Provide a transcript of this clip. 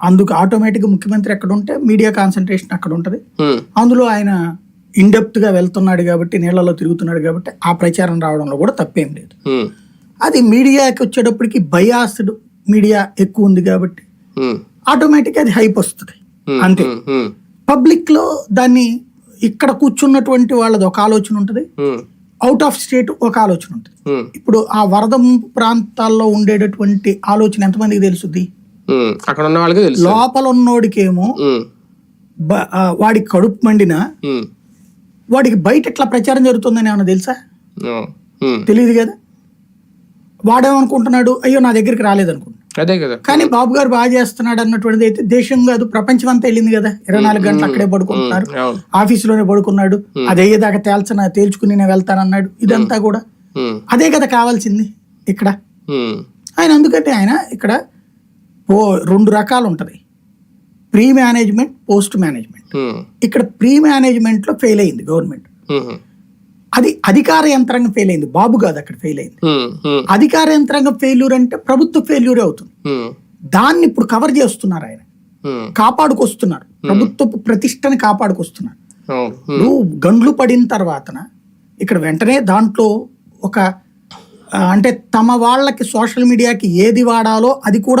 అందుకు ఆటోమేటిక్గా ముఖ్యమంత్రి ఎక్కడ ఉంటే మీడియా కాన్సన్ట్రేషన్ అక్కడ ఉంటుంది. ఉమ్, అందులో ఆయన ఇన్డెప్త్గా వెళ్తున్నాడు కాబట్టి నీళ్ళలో తిరుగుతున్నాడు కాబట్టి ఆ ప్రచారం రావడంలో కూడా తప్పేం లేదు. ఉమ్, అది మీడియాకి వచ్చేటప్పటికి బయాస్డ్ మీడియా ఎక్కువ ఉంది కాబట్టి ఆటోమేటిక్ అది హైప్ వస్తుంది. అంతే. పబ్లిక్లో దాన్ని ఇక్కడ కూర్చున్నటువంటి వాళ్ళది ఒక ఆలోచన ఉంటుంది. అవుట్ ఆఫ్ స్టేట్ ఒక ఆలోచన ఉంటుంది. ఇప్పుడు ఆ వరద ప్రాంతాల్లో ఉండేటటువంటి ఆలోచన ఎంతమందికి తెలుసుద్ది? ఉమ్. అక్కడ ఉన్న వాళ్ళకి తెలుసు. లోపల ఉన్నోడికేమో వాడికి కడుపు మండినా వాడికి బయట ఎట్లా ప్రచారం జరుగుతుందని ఏమైనా తెలుసా. తెలియదు కదా? వాడేమనుకుంటున్నాడు? అయ్యో నా దగ్గరికి రాలేదనుకుంటున్నాడు అదే కదా. కానీ బాబు గారు బాగా చేస్తున్నాడు అన్నటువంటిది అయితే దేశం కాదు ప్రపంచం అంతా వెళ్ళింది కదా? ఇరవై నాలుగు గంటలు అక్కడే పడుకుంటున్నారు. ఆఫీసులోనే పడుకున్నాడు. అది అయ్యేదాకా తేల్చన తేల్చుకుని నేను వెళ్తానన్నాడు ఇదంతా కూడా. అదే కదా కావాల్సింది ఇక్కడ. ఆయన అందుకంటే ఆయన ఇక్కడ ఓ రెండు రకాలు ఉంటుంది ప్రీ మేనేజ్మెంట్ పోస్ట్ మేనేజ్మెంట్ ఇక్కడ ప్రీ మేనేజ్మెంట్లో ఫెయిల్ అయింది గవర్నమెంట్ అది అధికార యంత్రాంగం ఫెయిల్ అయింది బాబు కాదు అక్కడ ఫెయిల్ అయింది అధికార యంత్రాంగం ఫెయిల్యూర్ అంటే ప్రభుత్వ ఫెయిల్యూరే అవుతుంది. దాన్ని ఇప్పుడు కవర్ చేస్తున్నారు ఆయన. కాపాడుకొస్తున్నారు. ప్రభుత్వపు ప్రతిష్టని కాపాడుకొస్తున్నారు. ఇప్పుడు గండ్లు పడిన తర్వాతన ఇక్కడ వెంటనే దాంట్లో ఒక అంటే తమ వాళ్ళకి సోషల్ మీడియాకి ఏది వాడాలో అది కూడా